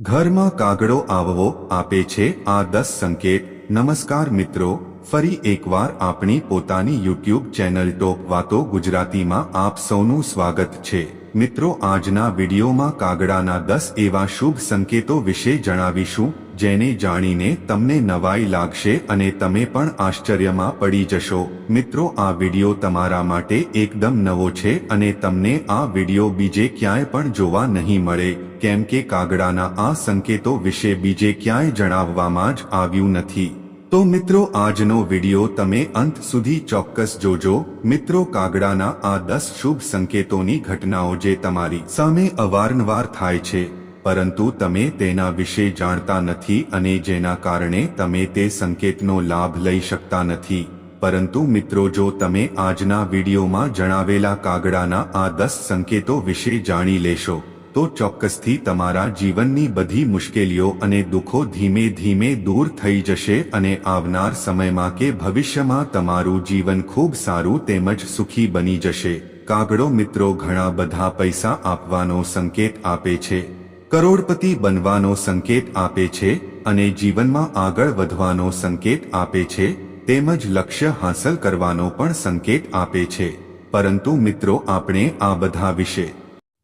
ઘરમાં કાગડો આવવો આપે છે આ દસ સંકેત. નમસ્કાર મિત્રો, ફરી એકવાર આપણી પોતાની યુટ્યુબ ચેનલ ટોપ વાતો ગુજરાતીમાં આપ સૌનું સ્વાગત છે. મિત્રો, આજના વિડીયોમાં કાગડાના દસ એવા શુભ સંકેતો વિશે જણાવીશું. જેને જાણીને તમને નવાઈ લાગશે અને તમે પણ આશ્ચર્યમાં પડી જશો. મિત્રો, આ વિડિયો તમારા માટે એકદમ નવો છે અને તમને આ વિડિયો બીજે ક્યાંય પણ જોવા નહીં મળે. કેમ કે કાગડાના આ સંકેતો વિશે બીજે ક્યાંય જણાવવામાં જ આવ્યું નથી. તો મિત્રો, આજનો વિડિયો તમે અંત સુધી ચોક્કસ જોજો. મિત્રો, કાગડાના આ દસ શુભ સંકેતોની ઘટનાઓ જે તમારી સામે અવારનવાર થાય છે. પરંતુ તમે તેના વિશે જાણતા નથી અને જેના કારણે તમે તે સંકેતનો લાભ લઈ શકતા નથી. પરંતુ મિત્રો, જો તમે આજના વિડીયોમાં જણાવેલા કાગડાના આ દસ સંકેતો વિશે જાણી લેશો, તો ચોક્કસથી તમારા જીવનની બધી મુશ્કેલીઓ અને દુઃખો ધીમે ધીમે દૂર થઈ જશે અને આવનાર સમયમાં કે ભવિષ્યમાં તમારું જીવન ખૂબ સારું તેમજ સુખી બની જશે. કાગડો મિત્રો, ઘણા બધા પૈસા આપવાનો સંકેત આપે છે. કરોડપતિ બનવાનો સંકેત આપે છે અને જીવનમાં આગળ વધવાનો સંકેત આપે છે, તેમજ લક્ષ્ય હાંસલ કરવાનો પણ સંકેત આપે છે. પરંતુ મિત્રો, આપણે આ બધા વિશે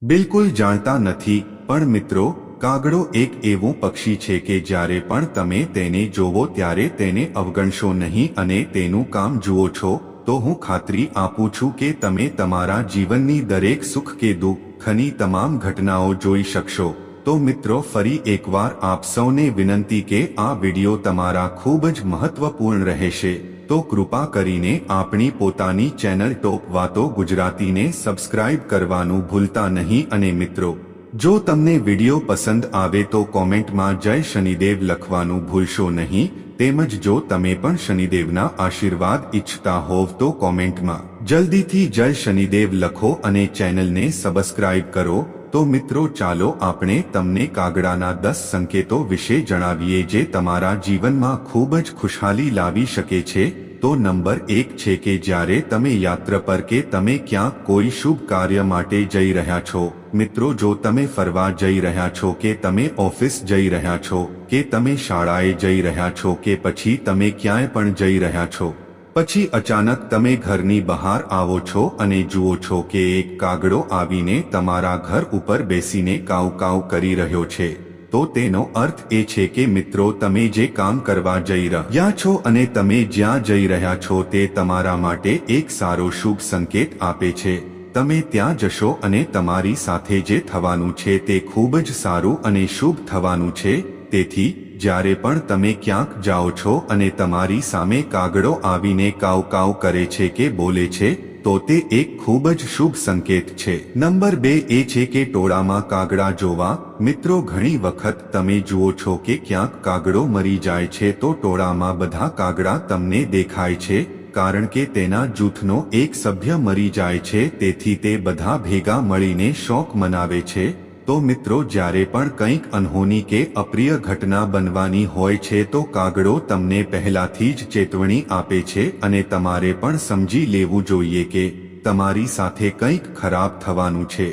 બિલકુલ જાણતા નથી, પણ મિત્રો, કાગડો એક એવું પક્ષી છે કે જ્યારે પણ તમે તેને જોવો ત્યારે તેને અવગણશો નહીં અને તેનું કામ જુઓ છો, તો હું ખાતરી આપું છું કે તમે તમારા જીવનની દરેક સુખ કે દુઃખની તમામ ઘટનાઓ જોઈ શકશો. તો મિત્રો, ફરી એકવાર આપ સૌને વિનંતી કે આ વિડિયો તમારા ખૂબ જ મહત્વપૂર્ણ રહેશે. તો કૃપા કરીને આપણી પોતાની ચેનલ ટોપ વાતો ગુજરાતીને સબસ્ક્રાઇબ કરવાનું ભૂલતા નહીં અને મિત્રો, જો તમને વિડિયો પસંદ આવે તો કોમેન્ટમાં જય શનિદેવ લખવાનું ભૂલશો નહીં. તેમજ જો તમે પણ શનિદેવના આશીર્વાદ ઈચ્છતા હોવ તો કોમેન્ટમાં જલ્દીથી જય શનિદેવ લખો અને ચેનલને સબસ્ક્રાઇબ કરો. તો મિત્રો ચાલો આપણે તમને કાગડાના દસ સંકેતો વિશે જણાવીએ જે તમારા જીવનમાં ખૂબ જ ખુશહાલી લાવી શકે છે. તો નંબર એક છે કે જ્યારે તમે યાત્રા પર કે તમે ક્યાંક કોઈ શુભ કાર્ય માટે જઈ રહ્યા છો. મિત્રો, જો તમે ફરવા જઈ રહ્યા છો કે તમે ઓફિસ જઈ રહ્યા છો કે તમે શાળાએ જઈ રહ્યા છો કે પછી તમે ક્યાંય પણ જઈ રહ્યા છો પછી અચાનક તમે ઘરની બહાર આવો છો અને જુઓ છો કે એક કાગડો આવીને તમારા ઘર ઉપર બેસીને કાવ કાવ કરી રહ્યો છે. તો તેનો અર્થ એ છે કે, મિત્રો, તમે જે કામ કરવા જઈ રહ્યા છો અને તમે જ્યાં જઈ રહ્યા છો તે તમારા માટે એક સારો શુભ સંકેત આપે છે. તમે ત્યાં જશો અને તમારી સાથે જે થવાનું છે તે ખૂબ જ સારું અને શુભ થવાનું છે. તેથી જ્યારે પણ તમે ક્યાંક જાઓ છો અને તમારી સામે કાગડો આવીને કાવ કાવ કરે છે કે બોલે છે, તો તે એક ખૂબ જ શુભ સંકેત છે. નંબર બે એ છે કે ટોળામાં કાગડા જોવા. મિત્રો, ઘણી વખત તમે જુઓ છો કે ક્યાંક કાગડો મરી જાય છે તો ટોળામાં બધા કાગડા તમને દેખાય છે, કારણ કે તેના જૂથનો એક સભ્ય મરી જાય છે, તેથી તે બધા ભેગા મળીને શોક મનાવે છે. તો મિત્રો જ્યારે પણ કંઈક અનહોની કે અપ્રિય ઘટના બનવાની હોય છે તો કાગડો તમને પહેલાથી જ ચેતવણી આપે છે અને તમારે પણ સમજી લેવું જોઈએ કે તમારી સાથે કંઈક ખરાબ થવાનું છે.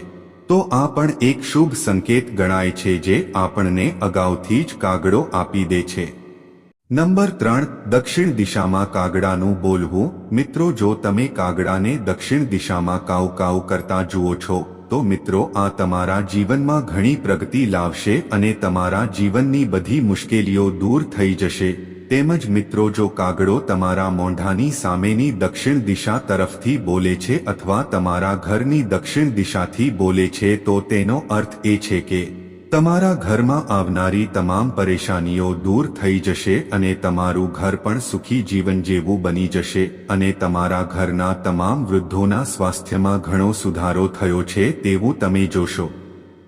તો આ પણ એક શુભ સંકેત ગણાય છે જે આપણને અગાઉથી જ કાગડો આપી દે છે. નંબર ત્રણ, દક્ષિણ દિશામાં કાગડાનું બોલવું. મિત્રો, જો તમે કાગડાને દક્ષિણ દિશામાં કાવ કાવ કરતા જુઓ છો, તો મિત્રો, આ તમારા જીવનમાં ઘણી પ્રગતિ લાવશે અને તમારા જીવનની બધી મુશ્કેલીઓ દૂર થઈ જશે. તેમજ મિત્રો, જો કાગડો તમારા મોંઢાની સામેની દક્ષિણ દિશા તરફથી બોલે છે અથવા તમારા ઘરની દક્ષિણ દિશાથી બોલે છે, તો તેનો અર્થ એ છે કે તમારા ઘરમાં આવનારી તમામ પરેશાનીઓ દૂર થઈ જશે અને તમારું ઘર પણ સુખી જીવન જેવું બની જશે અને તમારા ઘરના તમામ વૃદ્ધોના સ્વાસ્થ્યમાં ઘણો સુધારો થયો છે તેવું તમે જોશો.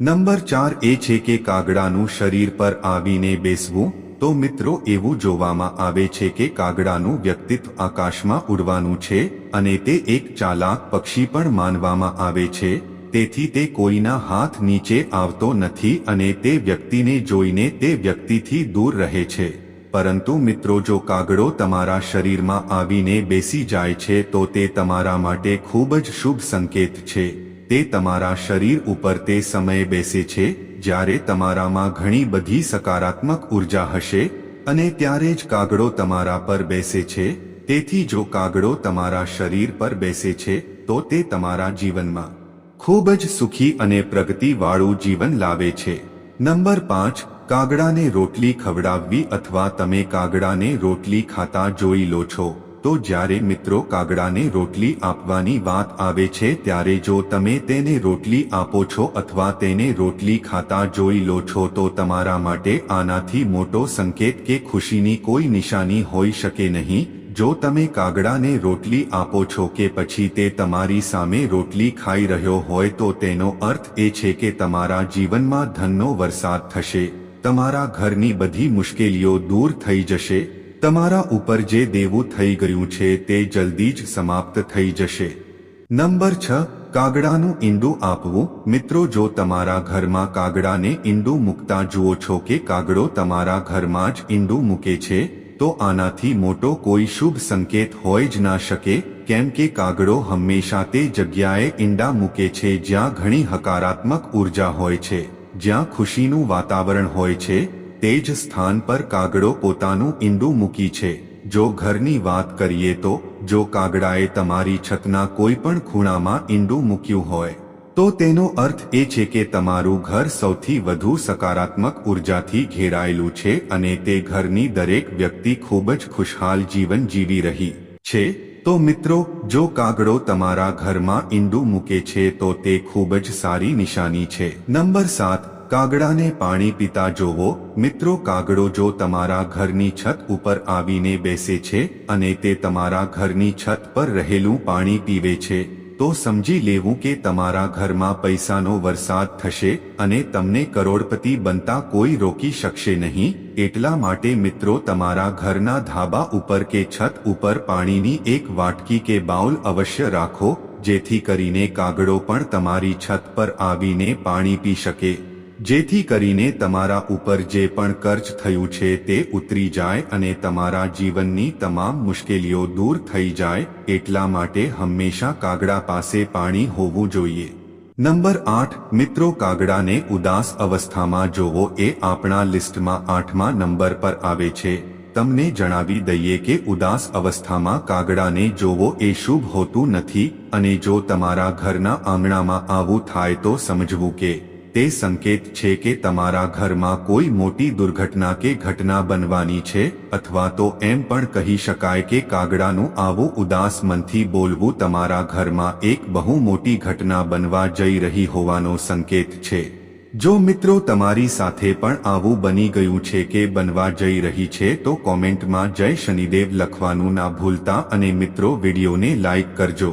નંબર ચાર એ છે કે કાગડાનું શરીર પર આવીને બેસવું. તો મિત્રો, એવું જોવામાં આવે છે કે કાગડાનું વ્યક્તિત્વ આકાશમાં ઉડવાનું છે અને તે એક ચાલાક પક્ષી પણ માનવામાં આવે છે. તેથી તે કોઈના હાથ નીચે આવતો નથી અને તે વ્યક્તિને જોઈને તે વ્યક્તિથી દૂર રહે છે. પરંતુ મિત્રો, જો કાગડો તમારા શરીરમાં આવીને બેસી જાય છે, તો તે તમારા માટે ખૂબ જ શુભ સંકેત છે. તે તમારા શરીર ઉપર તે સમયે બેસે છે, જ્યારે તમારામાં ઘણી બધી સકારાત્મક ઊર્જા હશે અને ત્યારે જ કાગડો તમારા પર બેસે છે. તેથી જો કાગડો તમારા શરીર પર બેસે છે, તો તે તમારા જીવનમાં ખૂબ જ સુખી અને પ્રગતિવાળું જીવન લાવે છે. નંબર પાંચ, કાગડાને રોટલી ખવડાવવી અથવા તમે કાગડાને રોટલી ખાતા જોઈ લો છો. તો જ્યારે મિત્રો કાગડાને રોટલી આપવાની વાત આવે છે ત્યારે જો તમે તેને રોટલી આપો છો અથવા તેને રોટલી ખાતા જોઈ લો છો તો તમારા માટે આનાથી મોટો સંકેત કે ખુશીની કોઈ નિશાની હોઈ શકે નહીં. જો તમે કાગડાને રોટલી આપો છો કે પછી તે તમારી સામે રોટલી ખાઈ રહ્યો હોય તો તેનો અર્થ એ છે કે તમારા જીવનમાં ધનનો વરસાદ થશે, તમારા ઘરની બધી મુશ્કેલીઓ દૂર થઈ જશે, તમારા ઉપર જે દેવું થઈ ગયું છે તે જલ્દી જ સમાપ્ત થઈ જશે. નંબર છ, કાગડાનું ઈંડું આપવું. મિત્રો, જો તમારા ઘરમાં કાગડાને ઈંડું મૂકતા જુઓ છો કે કાગડો તમારા ઘરમાં જ ઈંડું મૂકે છે તો આનાથી મોટો કોઈ શુભ સંકેત હોય જ ના શકે, કેમ કે કાગડો હંમેશા તે જગ્યાએ ઈંડા મૂકે છે જ્યાં ઘણી હકારાત્મક ઊર્જા હોય છે, જ્યાં ખુશીનું વાતાવરણ હોય છે, તે જ સ્થાન પર કાગડો પોતાનું ઈંડું મૂકી છે. જો ઘરની વાત કરીએ તો, જો કાગડાએ તમારી છતના કોઈ પણ ખૂણામાં ઈંડું મૂક્યું હોય તો તેનો અર્થ એ છે કે તમારું ઘર સૌથી વધુ સકારાત્મક ઉર્જાથી ઘેરાયેલું છે અને તે ઘરની દરેક વ્યક્તિ ખૂબ જ ખુશહાલ જીવન જીવી રહી છે. તો મિત્રો, જો કાગડો તમારા ઘરમાં ઈંડું મૂકે છે તો તે ખૂબ જ સારી નિશાની છે. નંબર સાત, કાગડાને પાણી પીતા જોવો. મિત્રો, કાગડો જો તમારા ઘરની છત ઉપર આવીને બેસે છે અને તે તમારા ઘરની છત પર રહેલું પાણી પીવે છે તો સમજી લેવું કે તમારા ઘરમાં પૈસાનો વરસાદ થશે અને તમને કરોડપતિ બનતા કોઈ રોકી શકશે નહીં, એટલા માટે મિત્રો તમારા ઘરના ધાબા ઉપર કે છત ઉપર પાણીની એક વાટકી કે બાઉલ અવશ્ય રાખો, જેથી કરીને કાગડો પણ તમારી છત પર આવીને પાણી પી શકે. જેથી કરીને તમારા ઉપર જે પણ ખર્ચ થયું છે તે ઉતરી જાય અને તમારા જીવનની તમામ મુશ્કેલીઓ દૂર થઈ જાય, એટલા માટે હંમેશા કાગડા પાસે પાણી હોવું જોઈએ. નંબર આઠ, મિત્રો કાગડાને ઉદાસ અવસ્થામાં જોવો એ આપણા લિસ્ટમાં આઠમા નંબર પર આવે છે. તમને જણાવી દઈએ કે ઉદાસ અવસ્થામાં કાગડાને જોવો એ શુભ હોતું નથી અને જો તમારા ઘરના આંગણામાં આવું થાય તો સમજવું કે તે સંકેત છે કે તમારા ઘરમાં કોઈ મોટી દુર્ઘટના કે ઘટના બનવાની છે, અથવા તો એમ પણ કહી શકાય કે કાગડાનું આવું ઉદાસ મનથી બોલવું તમારા ઘરમાં એક બહુ મોટી ઘટના બનવા જઈ રહી હોવાનો સંકેત છે. જો મિત્રો તમારી સાથે પણ આવું બની ગયું છે કે બનવા જઈ રહી છે, તો કોમેન્ટમાં જય શનિદેવ લખવાનું ના ભૂલતા અને મિત્રો વિડીયોને લાઇક કરજો.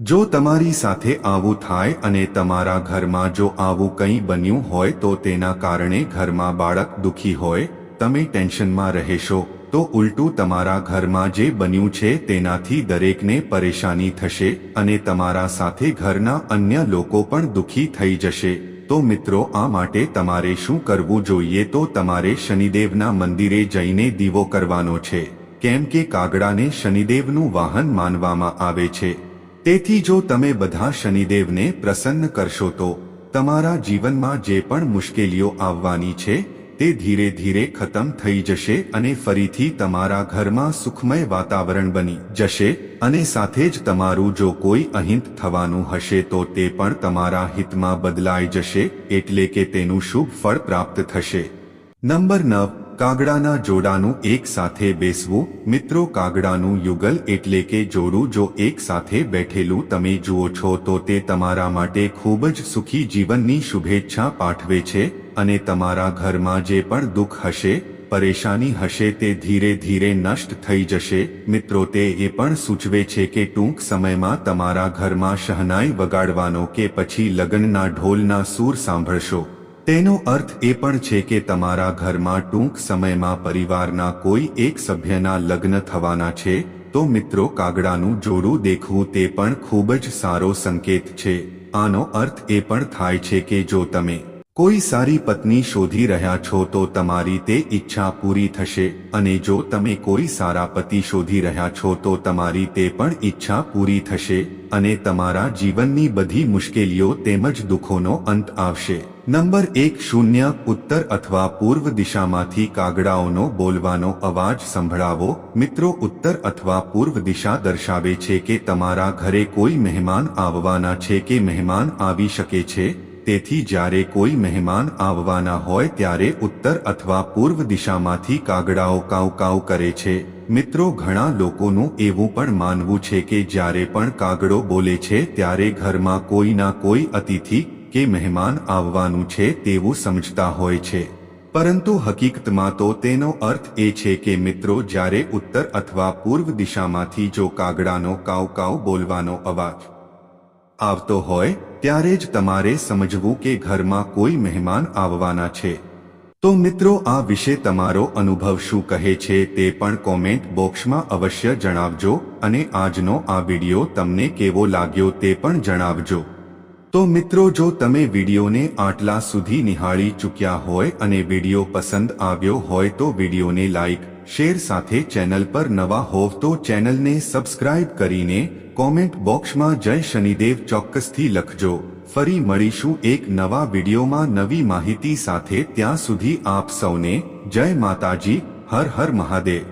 જો તમારી સાથે આવું થાય અને તમારા ઘરમાં જો આવું કંઈ બન્યું હોય તો તેના કારણે ઘરમાં બાળક દુખી હોય, તમે ટેન્શનમાં રહેશો, તો ઉલટું તમારા ઘરમાં જે બન્યું છે તેનાથી દરેકને પરેશાની થશે અને તમારા સાથે ઘરના અન્ય લોકો પણ દુખી થઈ જશે. તો મિત્રો, આ માટે તમારે શું કરવું જોઈએ તો તમારે શનિદેવના મંદિરે જઈને દીવો કરવાનો છે. કેમ કે કાગડાને શનિદેવનું વાહન માનવામાં આવે છે. તેથી જો તમે બધા શનિદેવને પ્રસન્ન કરશો તો તમારા જીવનમાં જે પણ મુશ્કેલીઓ આવવાની છે, તે ધીરે ધીરે ખતમ થઈ જશે અને ફરીથી તમારા ઘરમાં સુખમય વાતાવરણ બની જશે અને સાથે જ તમારું જો કોઈ અહિંત થવાનું હશે તો તે પણ તમારા હિતમાં બદલાઈ જશે, એટલે કે તેનું શુભ ફળ પ્રાપ્ત થશે. નંબર નવ. કાગડાના જોડાનું એક સાથે બેસવું, મિત્રો કાગડાનું યુગલ એટલે કે જોડું જો એક સાથે બેઠેલું તમે જુઓ છો તો તે તમારા માટે ખૂબ જ સુખી જીવનની શુભેચ્છા પાઠવે છે અને તમારા ઘરમાં જે પણ દુઃખ હશે, પરેશાની હશે તે ધીરે ધીરે નષ્ટ થઈ જશે. મિત્રો તે એ પણ સૂચવે છે કે ટૂંક સમયમાં તમારા ઘરમાં શહનાઈ વગાડવાનો કે પછી લગ્નના ઢોલના સૂર સાંભળશો. તેનો અર્થ એ પણ છે કે તમારા ઘરમાં ટૂંક સમયમાં પરિવારના કોઈ એક સભ્યના લગ્ન થવાના છે, તો મિત્રો કાગડાનું જોડું દેખવું તે પણ ખૂબ જ સારો સંકેત છે. આનો અર્થ એ પણ થાય છે કે જો તમે કોઈ સારી પત્ની શોધી રહ્યા છો તો તમારી તે ઈચ્છા પૂરી થશે અને જો તમે કોઈ સારા પતિ શોધી રહ્યા છો તો તમારી તે પણ ઈચ્છા પૂરી થશે અને તમારા જીવનની બધી મુશ્કેલીઓ તેમજ દુઃખોનો અંત આવશે. નંબર એક શૂન્ય ઉત્તર અથવા પૂર્વ દિશામાંથી કાગડાઓનો બોલવાનો અવાજ સંભળાવો. મિત્રો, ઉત્તર અથવા પૂર્વ દિશા દર્શાવે છે કે તમારા ઘરે કોઈ મહેમાન આવવાના છે કે મહેમાન આવી શકે છે? તેથી જ્યારે કોઈ મહેમાન આવવાના હોય ત્યારે ઉત્તર અથવા પૂર્વ દિશામાંથી કાગડાઓ કાવ કાવ કરે છે. મિત્રો, ઘણા લોકોનું એવું પણ માનવું છે કે જ્યારે પણ કાગડો બોલે છે ત્યારે ઘરમાં કોઈના કોઈ અતિથિ કે મહેમાન આવવાનું છે તેવું સમજતા હોય છે. પરંતુ હકીકતમાં તો તેનો અર્થ એ છે કે મિત્રો, જ્યારે ઉત્તર અથવા પૂર્વ દિશામાંથી જો કાગડાનો કાવ કાવ બોલવાનો અવાજ આવતો હોય, ત્યારે જ તમારે સમજવું કે ઘરમાં કોઈ મહેમાન આવવાના છે. તો મિત્રો, આ વિશે તમારો અનુભવ શું કહે છે તે પણ કોમેન્ટ બોક્સમાં અવશ્ય જણાવજો અને આજનો આ વિડિયો તમને કેવો લાગ્યો તે પણ જણાવજો. તો મિત્રો, જો તમે વિડીયોને આટલા સુધી નિહાળી ચૂક્યા હોય અને વીડિયો પસંદ આવ્યો હોય તો વિડીયોને લાઈક શેર સાથે ચેનલ પર નવા હોવ તો ચેનલને સબસ્ક્રાઇબ કરીને કોમેન્ટ બોક્સમાં જય શનિદેવ ચોક્કસથી લખજો. ફરી મળીશું એક નવા વિડીયોમાં નવી માહિતી સાથે ત્યાં સુધી આપ સૌને જય માતાજી, હર હર મહાદેવ.